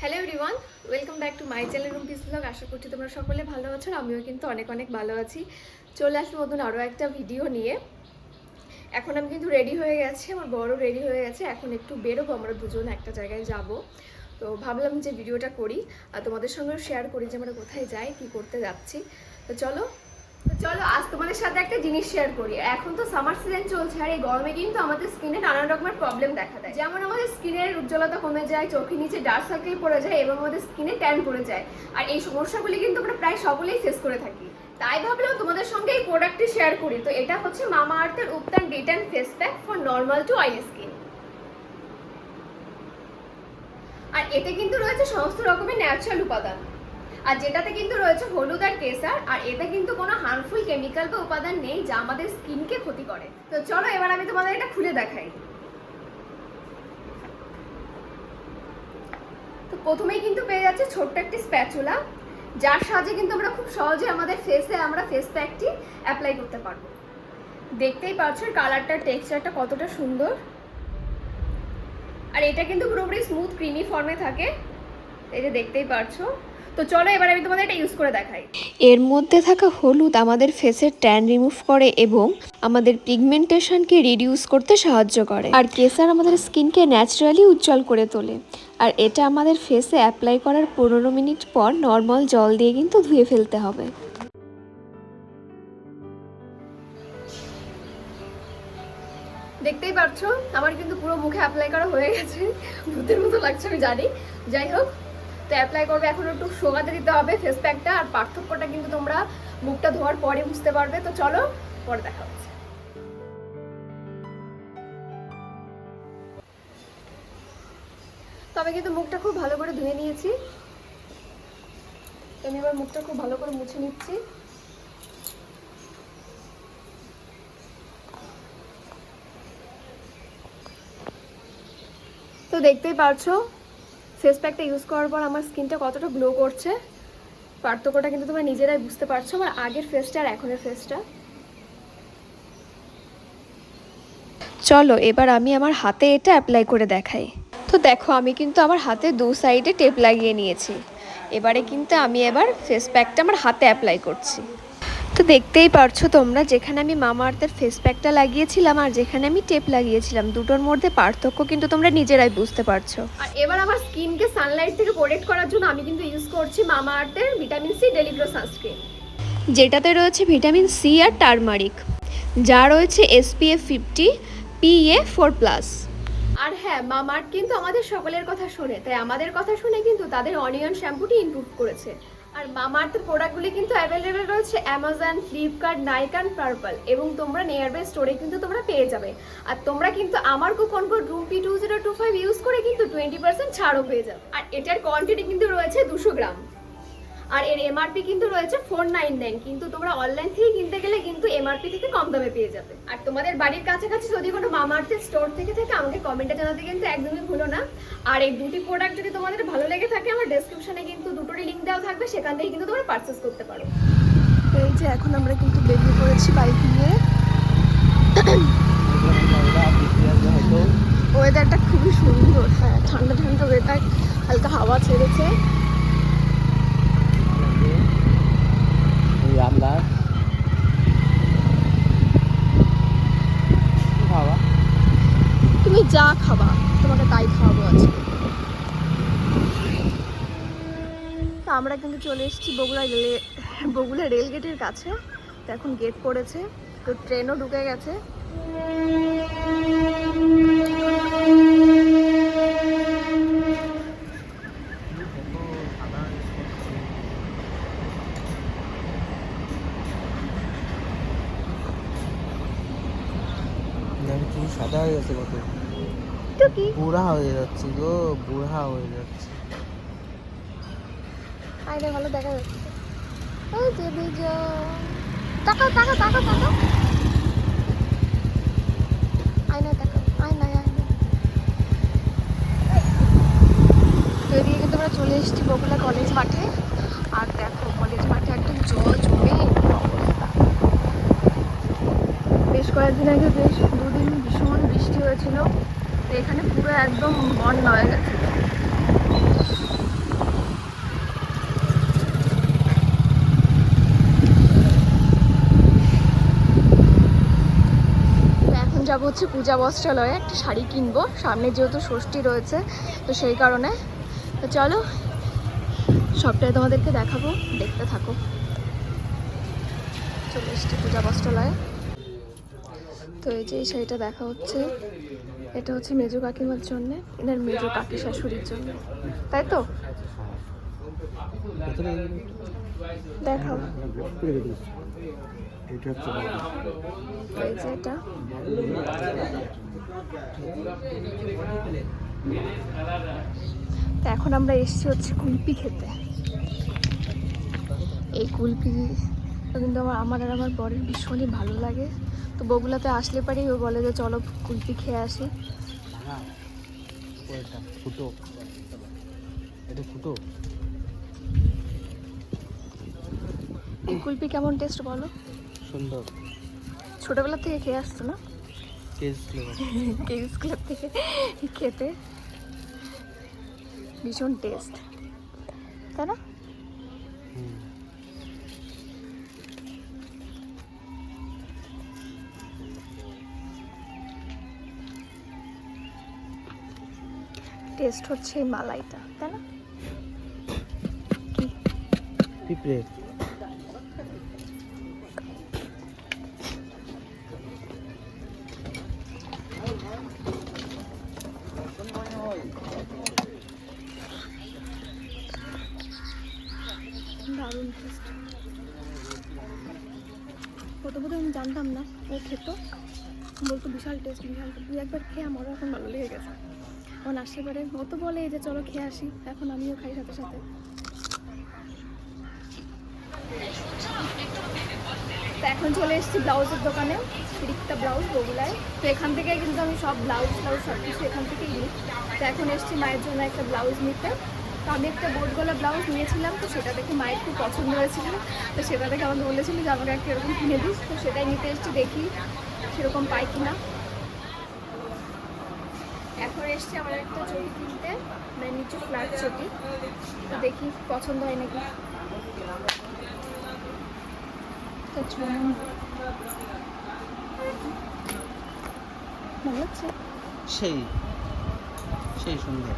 Hello everyone welcome back to my channel Rumpi's blog আশা করছি তোমরা সকলে ভালো আছো, আমিও কিন্তু অনেক অনেক ভালো আছি। চলে আসব নতুন আরও একটা ভিডিও নিয়ে। এখন আমি কিন্তু রেডি হয়ে গেছি, আমার বড় রেডি হয়ে গেছে। এখন একটু বেরোবো, আমরা দুজন একটা জায়গায় যাব। তো ভাবলাম যে ভিডিওটা করি, আর তোমাদের সঙ্গেও শেয়ার করি যে আমরা কোথায় যাই, কি করতে যাচ্ছি। তো চলো চলো, আজ তোমাদের সাথে একটা জিনিস শেয়ার করি। এখন তো সামার সিজন চলছে আর এই গরমে কিন্তু আমাদের স্কিনে নানান রকমের প্রবলেম দেখা দেয়। যেমন আমাদের স্কিনের উজ্জ্বলতা কমে যায়, চোখের নিচে ডার্ক সার্কেল পড়ে যায় এবং আমাদের স্কিনে ট্যান পড়ে যায়। আর এই সমস্যাগুলি কিন্তু আমরা প্রায় সকলেই ফেস করে থাকি। তাই ভাবলাম তোমাদের সঙ্গে এই প্রোডাক্টটি শেয়ার করি। তো এটা হচ্ছে মামা আর্থের ubtan detan face pack for normal to oily skin আর এতে কিন্তু রয়েছে সমস্ত রকমের ন্যাচারাল উপাদান। আর যেটাতে কিন্তু রয়েছে হলুদ আর কেসার আর এতে কিন্তু কোনো হার্মফুল কেমিক্যাল বা উপাদান নেই যা আমাদের স্কিনকে ক্ষতি করে। তো চলো এবার আমি তোমাদের এটা খুলে দেখাই। তো প্রথমেই কিন্তু পেয়ে যাচ্ছে ছোট্ট একটি স্প্যাচুলা যার সাহায্যে কিন্তু আমরা খুব সহজে আমাদের ফেসে আমরা ফেস প্যাকটি অ্যাপ্লাই করতে পারব। দেখতেই পাচ্ছ কালারটা টেক্সচারটা কতটা সুন্দর। আর এটা কিন্তু পুরোপুরি স্মুথ ক্রিমি ফর্মে থাকে। যে দেখতেই পারছ তো চলো এবার আমি তোমাদের এটা ইউজ করে দেখাই। এর মধ্যে থাকা হলুদ আমাদের ফেসের ট্যান রিমুভ করে এবং আমাদের পিগমেন্টেশনকে রিডিউস করতে সাহায্য করে। আর কেসার আমাদের স্কিনকে ন্যাচারালি উজ্জ্বল করে তোলে। আর এটা আমাদের ফেসে অ্যাপ্লাই করার পনেরো মিনিট পর নর্মাল জল দিয়ে কিন্তু ধুয়ে ফেলতে হবে। দেখতেই পাচ্ছ আমার কিন্তু পুরো মুখে অ্যাপ্লাই করা হয়ে গেছে। ভূতের মতো লাগছে আমি জানি। যাই হোক তো অ্যাপ্লাই করবে। এখন একটু শোকাতে দিতে হবে ফেস প্যাকটা আর পার্থক্যটা কিন্তু তোমরা মুখটা ধোয়ার পরে বুঝতে পারবে। তো চলো, পরে দেখা হচ্ছে। তো আমি কিন্তু মুখটা খুব ভালো করে ধুয়ে নিয়েছি। আমি এবার মুখটা খুব ভালো করে মুছে নিচ্ছি। তো দেখতেই পারছ ফেস প্যাকটা ইউজ করার পর আমার স্কিনটা কতটা গ্লো করছে, পার্থক্যটা কিন্তু তোমরা নিজেরাই বুঝতে পারছ, আমার আগের ফেসটা আর এখনের ফেসটা চলো, এবার আমি আমার হাতে এটা অ্যাপ্লাই করে দেখাই। তো দেখো, আমি কিন্তু আমার হাতে দু সাইডে টেপ লাগিয়ে নিয়েছি। এবারে কিন্তু আমি এবার ফেস প্যাকটা আমার হাতে অ্যাপ্লাই করছি। তো দেখতেই পারছ তোমরা যেখানে আমি মামা আর্থের ফেস প্যাকটা লাগিয়েছিলাম আর যেখানে আমি টেপ লাগিয়েছিলাম দুটোর মধ্যে পার্থক্য কিন্তু তোমরা নিজেরাই বুঝতে পারছ। আর এবার আমার স্কিনকে সানলাইট থেকে প্রোটেক্ট করার জন্য আমি কিন্তু ইউজ করছি মামা আর্থের vitamin C daily glow sunscreen যেটাতে রয়েছে ভিটামিন সি আর টারমারিক যা রয়েছে SPF fifty PA four plus আর হ্যাঁ মামার্ট কিন্তু আমাদের সকলের কথা শোনে তাই আমাদের কথা শুনে কিন্তু তাদের অনিয়ন শ্যাম্পুটি ইমপ্রুভ করেছে। আর মামার্থের প্রোডাক্টগুলি কিন্তু অ্যাভেলেবেল রয়েছে অ্যামাজন ফ্লিপকার্ট নাইকান পার্পল এবং তোমরা নিয়ার বাই স্টোরে কিন্তু তোমরা পেয়ে যাবে। আর তোমরা কিন্তু আমার coupon code Rumpi two zero two five use করে কিন্তু টোয়েন্টি পার্সেন্ট ছাড়ও পেয়ে যাবে। আর এটার কোয়ান্টিটি কিন্তু রয়েছে দুশো গ্রাম। আর এর এমআরপি কিন্তু রয়েছে ফোর নাইন নাইন কিন্তু তোমরা অনলাইন থেকে কিনতে গেলে কিন্তু এমআরপি থেকে কম দামে পেয়ে যাবে। আর তোমাদের বাড়ির কাছাকাছি যদি কোনো মামার্থের স্টোর থেকে থাকে, আমাকে কমেন্টে জানাতে কিন্তু একদমই ভুলো না। আর এই দুটি প্রোডাক্ট যদি তোমাদের ভালো লেগে থাকে, আমার ডেসক্রিপশনে কিন্তু দুটোরই লিঙ্ক দেওয়া থাকবে, সেখান থেকে কিন্তু তোমরা পারচেস করতে পারো। এই যে এখন আমরা কিন্তু বেরিয়ে পড়েছি বাইক নিয়ে। ওয়েদারটা খুবই সুন্দর হ্যাঁ ঠান্ডা ঠান্ডা ওয়েদার হালকা হাওয়া ছেড়েছে। রামদাস খাওয়া তুমি যা খাবা, তোমাকে তাই খাওয়াবো আজকে। আমরা কিন্তু চলে এসেছি বগুড়া রেলে, বগুড়া রেল গেটের কাছে। তো এখন গেট পড়েছে, তো ট্রেনও ঢুকে গেছে চুল সাদা হয়ে গেছে কত তো কি বুড়া হয়ে যাচ্ছে গো, বুড়া হয়ে যাচ্ছে। আয়না ভালো দেখা যাচ্ছে। ওই যে বিজয় তাকাও তাকাও তাকাও তাকাও। আয়নায় তাকাও আয়নায় আয়নায় তো এদিকে কিন্তু আমরা চলে এসেছি বগুলা কলেজ মাঠে। আর দেখো, কলেজ মাঠে একদম জল জমে বেশ কয়েকদিন আগে বেশ দুদিন একদম বন্ধ হয়ে গেছে যাব হচ্ছে পূজা বস্ত্রালয়ে, একটা শাড়ি কিনবো। সামনে যেহেতু ষষ্ঠী রয়েছে, তো সেই কারণে। তো চলো, সবটাই তোমাদেরকে দেখাবো, দেখতে থাকো। চলে এসছি পূজা বস্ত্রালয়ে। তো এই যে এই শাড়িটা দেখা হচ্ছে। এটা হচ্ছে মেজো কাকিমার জন্য, এনার মেজো কাকি শাশুড়ির জন্য। তাই তো? দেখাও। এই তো এখন আমরা এসেছি হচ্ছে কুলপি খেতে। এই কুলপি, কিন্তু আমার আমার আর আমার বরের ভীষণই ভালো লাগে। তো বগুলাতে আসলে পারেই ও বলে যে চলো কুলপি খেয়ে আসি। ফুটো। এটা ফুটো। কুলপি কেমন টেস্ট বলো? সুন্দর। ছোটোবেলা থেকে খেয়ে আসতো না? কেস ক্লাব থেকে খেতে। ভীষণ টেস্ট তাই না? টেস্ট হচ্ছে এই মালাইটা তাই না? পিঁপড়ে। দারুণ টেস্ট আমি জানতাম না ও খেত। বলতো বিশাল টেস্ট বিশাল। দুই একবার খেয়ে আমারও এখন ভালো লেগে গেছে। এখন আসতে পারে। ও তো বলে যে চলো খেয়ে আসি। এখন আমিও খাই সাথে সাথে। তো এখন চলে এসেছি ব্লাউজের দোকানে, রিক্তা ব্লাউজ বগুলায় তো এখান থেকে কিন্তু আমি সব ব্লাউজ ব্লাউজ সব কিছু এখান থেকেই নিই। তো এখন এসেছি মায়ের জন্য একটা ব্লাউজ নিতে। তো আমি একটা বোট গলা ব্লাউজ নিয়েছিলাম, তো সেটা দেখে মায়ের খুব পছন্দ হয়েছিল। তো সেটা দেখে আমাকে বলেছিল যে আমাকে একটা এরকম কিনে দিস। তো সেটাই নিতে এসেছি, দেখি সেরকম পাই কিনা। এখন এসছি আমার একটা চটি কিনতে মানে নিচু ফ্ল্যাট চটি তো দেখি পছন্দ হয় নাকি? সেই সেই সুন্দর।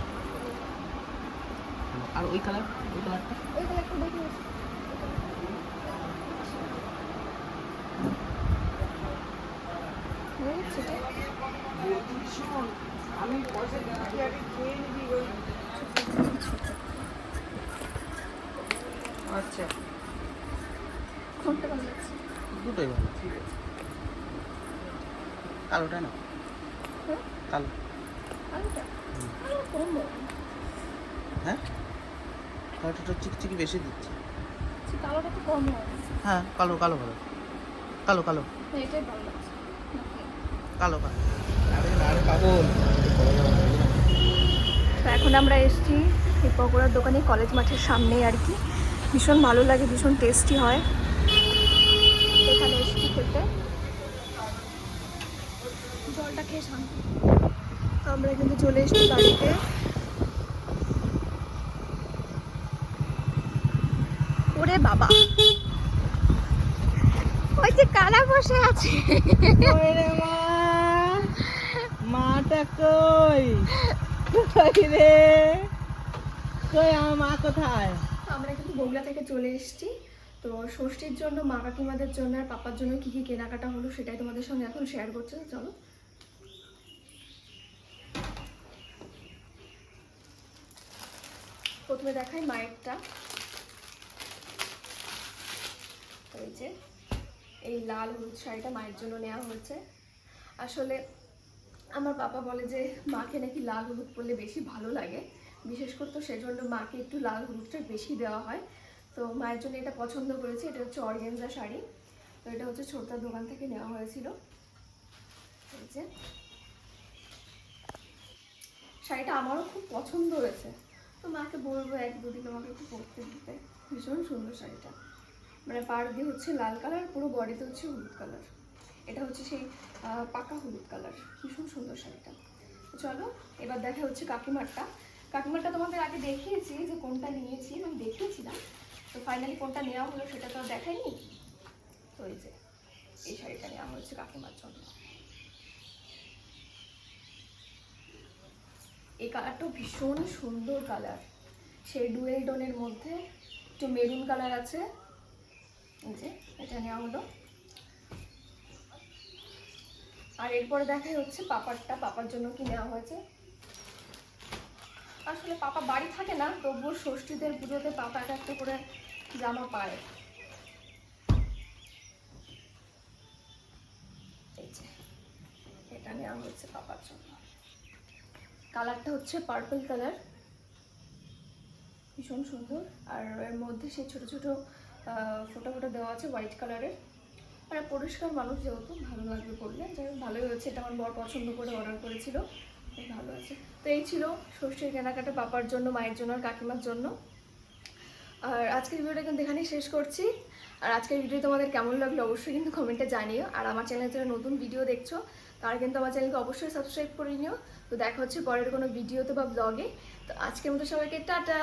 আর ওই কালার ওই কালারটা ওই কালারটা দেখি এটা? আচ্ছা। কোনটা ভালো লাগছে? দুটোই ভালো। কালোটা না হ্যাঁ? কালো। আলোটা আলো কম হ্যাঁ? কালোটা চিকচিকি বেশি দিচ্ছে। কালোটা তো কম হয় হ্যাঁ কালো কালো ভালো। কালো কালো। না, এটাই ভালো লাগছে? কালো কালো। আরে আরে পাগল তো এখন আমরা এসেছি এই পকোড়ার দোকানে, কলেজ মাঠের সামনে আর কি। ভীষণ ভালো লাগে, ভীষণ টেস্টি হয়। এখানে এসেছি খেতে। জলটা খেয়ে শান্তি। তো আমরা কিন্তু চলে এসছি বাড়িতে। ওরে বাবা! ওই যে কালা বসে আছে? মাটা কই। কই রে? কই আমার মা কোথায়? আমরা কিন্তু বগুড়া থেকে চলে এসেছি। তো ষষ্ঠীর জন্য মা কাকিমাদের জন্য আর পাপার জন্য কি কি কেনাকাটা হলো সেটাই তোমাদের সঙ্গে এখন শেয়ার করছে চলো। প্রথমে দেখাই মায়েরটা। এই যে, এই লাল হলুদ শাড়িটা মায়ের জন্য নেওয়া হয়েছে। আসলে আমার পাপা বলে যে, মাকে নাকি লাল হলুদ পরলে বেশি ভালো লাগে। বিশেষ করে তো সেজন্য মাকে একটু লাল হলুদটা বেশি দেওয়া হয়। তো মায়ের জন্য এটা পছন্দ করেছে। এটা হচ্ছে অর্গেনজা শাড়ি। তো এটা হচ্ছে ছোটদার দোকান থেকে নেওয়া হয়েছিল। শাড়িটা আমারও খুব পছন্দ হয়েছে। তো মাকে বলব এক দুদিন আমাকে একটু পরতে দিতে। ভীষণ সুন্দর শাড়িটা। মানে পাড় দিয়ে হচ্ছে লাল কালার, পুরো বডিতে হচ্ছে হলুদ কালার। এটা হচ্ছে সেই পাকা হলুদ কালার। ভীষণ সুন্দর শাড়িটা। চলো, এবার দেখা হচ্ছে কাকিমারটা। কাকিমারটা তোমাদের আগে দেখিয়েছি যে কোনটা নিয়েছি, আমি দেখিয়েছিলাম তো ফাইনালি কোনটা নেওয়া হলো সেটা তো দেখাইনি। তো এই যে, এই শাড়িটা নেওয়া হয়েছে কাকিমার জন্য। এই কালারটা ভীষণ সুন্দর কালার। সেই ডুয়েল ডোনের মধ্যে একটু মেরুন কালার আছে। এই যে, এটা নেওয়া হলো। আর এরপরে দেখাই হচ্ছে পাপারটা, পাপার জন্য কি নেওয়া হয়েছে। আসলে পাপা বাড়ি থাকে না, তবুও ষষ্ঠীদের পুজোতে পাপা একটা একটা করে জামা পায়। এটা নেওয়া হচ্ছে পাপার জন্য। কালারটা হচ্ছে পার্পল কালার। ভীষণ সুন্দর। আর এর মধ্যে সেই ছোট ছোট ফোঁটা ফোঁটা দেওয়া আছে হোয়াইট কালারের। মানে পরিষ্কার মানুষ যেহেতু ভালো লাগবে পড়লে যাই হোক, ভালোই হয়েছে, এটা আমার বর পছন্দ করে অর্ডার করেছিল। ভালো আছে তো এই ছিল ষষ্ঠীর কেনাকাটা পাপার জন্য, মায়ের জন্য আর কাকিমার জন্য। আর আজকের ভিডিওটা কিন্তু এখানেই শেষ করছি। আর আজকের ভিডিও তোমাদের কেমন লাগল অবশ্যই কিন্তু কমেন্টে জানিও। আর আমার চ্যানেলে যারা নতুন ভিডিও দেখছ, তারা কিন্তু আমার চ্যানেলকে অবশ্যই সাবস্ক্রাইব করে নিও। তো দেখা হচ্ছে পরের কোনো ভিডিওতে বা ব্লগে তো আজকের মতো সবাইকে টাটা!